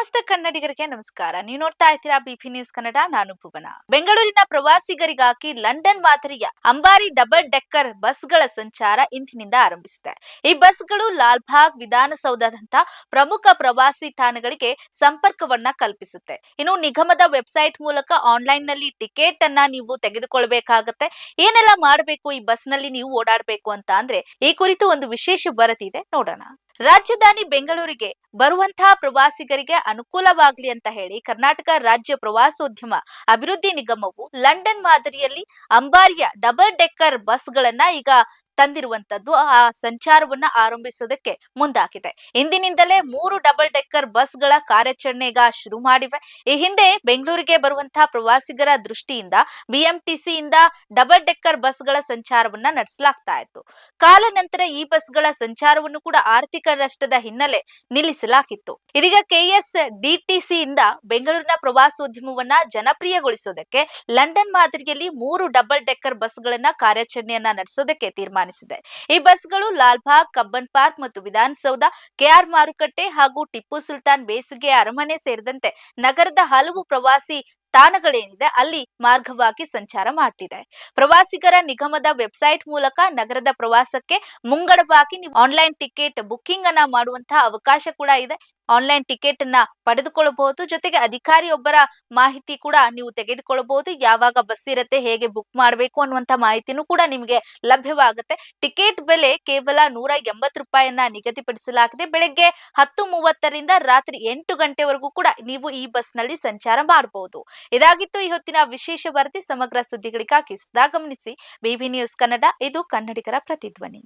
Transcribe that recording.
ಕನ್ನಡಿಗರಿಗೆ ನಮಸ್ಕಾರ. ನೀವು ನೋಡ್ತಾ ಇದ್ದೀರಾ ಬಿಪಿ ನ್ಯೂಸ್ ಕನ್ನಡ, ನಾನು ಭುವನ. ಬೆಂಗಳೂರಿನ ಪ್ರವಾಸಿಗರಿಗಾಗಿ ಲಂಡನ್ ಮಾದರಿಯ ಅಂಬಾರಿ ಡಬಲ್ ಡೆಕ್ಕರ್ ಬಸ್ಗಳ ಸಂಚಾರ ಇಂದಿನಿಂದ ಆರಂಭಿಸಿದೆ. ಈ ಬಸ್ಗಳು ಲಾಲ್ಬಾಗ್ ವಿಧಾನಸೌಧದಂತ ಪ್ರಮುಖ ಪ್ರವಾಸಿ ತಾಣಗಳಿಗೆ ಸಂಪರ್ಕವನ್ನ ಕಲ್ಪಿಸುತ್ತೆ. ಇನ್ನು ನಿಗಮದ ವೆಬ್ಸೈಟ್ ಮೂಲಕ ಆನ್ಲೈನ್ನಲ್ಲಿ ಟಿಕೆಟ್ ಅನ್ನ ನೀವು ತೆಗೆದುಕೊಳ್ಬೇಕಾಗತ್ತೆ. ಏನೆಲ್ಲ ಮಾಡಬೇಕು ಈ ಬಸ್ನಲ್ಲಿ ನೀವು ಓಡಾಡಬೇಕು ಅಂತ ಅಂದ್ರೆ ಈ ಕುರಿತು ಒಂದು ವಿಶೇಷ ವರದಿ ಇದೆ. ನೋಡೋಣ. ರಾಜಧಾನಿ ಬೆಂಗಳೂರಿಗೆ ಬರುವಂತಹ ಪ್ರವಾಸಿಗರಿಗೆ ಅನುಕೂಲವಾಗ್ಲಿ ಅಂತ ಹೇಳಿ ಕರ್ನಾಟಕ ರಾಜ್ಯ ಪ್ರವಾಸೋದ್ಯಮ ಅಭಿವೃದ್ಧಿ ನಿಗಮವು ಲಂಡನ್ ಮಾದರಿಯಲ್ಲಿ ಅಂಬಾರಿಯ ಡಬಲ್ ಡೆಕ್ಕರ್ ಬಸ್ಗಳನ್ನ ಈಗ ತಂದಿರುವಂತದ್ದು ಆ ಸಂಚಾರವನ್ನ ಆರಂಭಿಸೋದಕ್ಕೆ ಮುಂದಾಗಿದೆ. ಇಂದಿನಿಂದಲೇ ಮೂರು ಡಬಲ್ ಡೆಕ್ಕರ್ ಬಸ್ಗಳ ಗಳ ಈಗ ಶುರು ಮಾಡಿವೆ. ಈ ಹಿಂದೆ ಬೆಂಗಳೂರಿಗೆ ಬರುವಂತಹ ಪ್ರವಾಸಿಗರ ದೃಷ್ಟಿಯಿಂದ ಬಿಎಂಟಿಸಿಯಿಂದ ಡಬಲ್ ಡೆಕ್ಕರ್ ಬಸ್ಗಳ ಸಂಚಾರವನ್ನ ನಡೆಸಲಾಗ್ತಾ ಇತ್ತು. ಕಾಲ ನಂತರ ಈ ಬಸ್ಗಳ ಸಂಚಾರವನ್ನು ಕೂಡ ಆರ್ಥಿಕ ನಷ್ಟದ ಹಿನ್ನೆಲೆ ನಿಲ್ಲಿಸಲಾಗಿತ್ತು. ಇದೀಗ ಕೆಎಸ್ ಡಿಟಿಸಿಯಿಂದ ಬೆಂಗಳೂರಿನ ಪ್ರವಾಸೋದ್ಯಮವನ್ನ ಜನಪ್ರಿಯಗೊಳಿಸೋದಕ್ಕೆ ಲಂಡನ್ ಮಾದರಿಯಲ್ಲಿ ಮೂರು ಡಬಲ್ ಡೆಕ್ಕರ್ ಬಸ್ಗಳನ್ನ ಕಾರ್ಯಾಚರಣೆಯನ್ನ ನಡೆಸೋದಕ್ಕೆ ತೀರ್ಮಾನಿಸಿದೆ. ಈ ಬಸ್ಗಳು ಲಾಲ್ಬಾಗ್, ಕಬ್ಬನ್ ಪಾರ್ಕ್ ಮತ್ತು ವಿಧಾನಸೌಧ, ಕೆಆರ್ ಮಾರುಕಟ್ಟೆ ಹಾಗೂ ಟಿಪ್ಪು ಸುಲ್ತಾನ್ ಬೇಸಿಗೆ ಅರಮನೆ ಸೇರಿದಂತೆ ನಗರದ ಹಲವು ಪ್ರವಾಸಿ ತಾಣಗಳೇನಿದೆ ಅಲ್ಲಿ ಮಾರ್ಗವಾಗಿ ಸಂಚಾರ ಮಾಡ್ತಿದೆ. ಪ್ರವಾಸಿಗರ ನಿಗಮದ ವೆಬ್ಸೈಟ್ ಮೂಲಕ ನಗರದ ಪ್ರವಾಸಕ್ಕೆ ಮುಂಗಡವಾಗಿ ನೀವು ಆನ್ಲೈನ್ ಟಿಕೆಟ್ ಬುಕ್ಕಿಂಗ್ ಅನ್ನ ಮಾಡುವಂತಹ ಅವಕಾಶ ಕೂಡ ಇದೆ. ಆನ್ಲೈನ್ ಟಿಕೆಟ್ ಅನ್ನ ಪಡೆದುಕೊಳ್ಳಬಹುದು. ಜೊತೆಗೆ ಅಧಿಕಾರಿಯೊಬ್ಬರ ಮಾಹಿತಿ ಕೂಡ ನೀವು ತೆಗೆದುಕೊಳ್ಳಬಹುದು. ಯಾವಾಗ ಬಸ್ ಇರುತ್ತೆ, ಹೇಗೆ ಬುಕ್ ಮಾಡಬೇಕು ಅನ್ನುವಂತ ಮಾಹಿತಿನೂ ಕೂಡ ನಿಮಗೆ ಲಭ್ಯವಾಗುತ್ತೆ. ಟಿಕೆಟ್ ಬೆಲೆ ಕೇವಲ ನೂರ ಎಂಬತ್ತು ರೂಪಾಯಿಯನ್ನ ನಿಗದಿಪಡಿಸಲಾಗಿದೆ. ಬೆಳಗ್ಗೆ ಹತ್ತು ಮೂವತ್ತರಿಂದ ರಾತ್ರಿ ಎಂಟು ಗಂಟೆವರೆಗೂ ಕೂಡ ನೀವು ಈ ಬಸ್ನಲ್ಲಿ ಸಂಚಾರ ಮಾಡಬಹುದು ಇದಾಗಿತ್ತು ಈ ಹೊತ್ತಿನ ವಿಶೇಷ ವರದಿ ಸಮಗ್ರ ಸುದ್ದಿಗಳಿಗಾಗಿ ಸದಾ ಗಮನಿಸಿ, ಬಿಬಿ ನ್ಯೂಸ್ ಕನ್ನಡ, ಇದು ಕನ್ನಡಿಗರ ಪ್ರತಿಧ್ವನಿ.